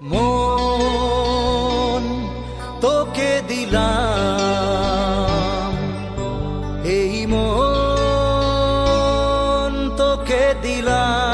মন তোকে এই তোকে দিলাম।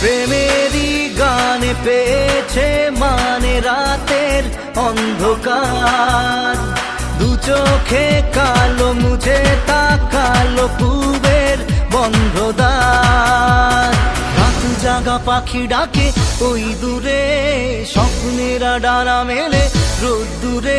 প্রেমেরই গানে পেয়েছে মানে রাতের অন্ধকার। দু চোখে কালো মুঝে তাকালো কুবের বন্ধদার। রাত জাগা পাখি ডাকে, ওই দূরে স্বপ্নেরা ডানা মেলে, রোদ দূরে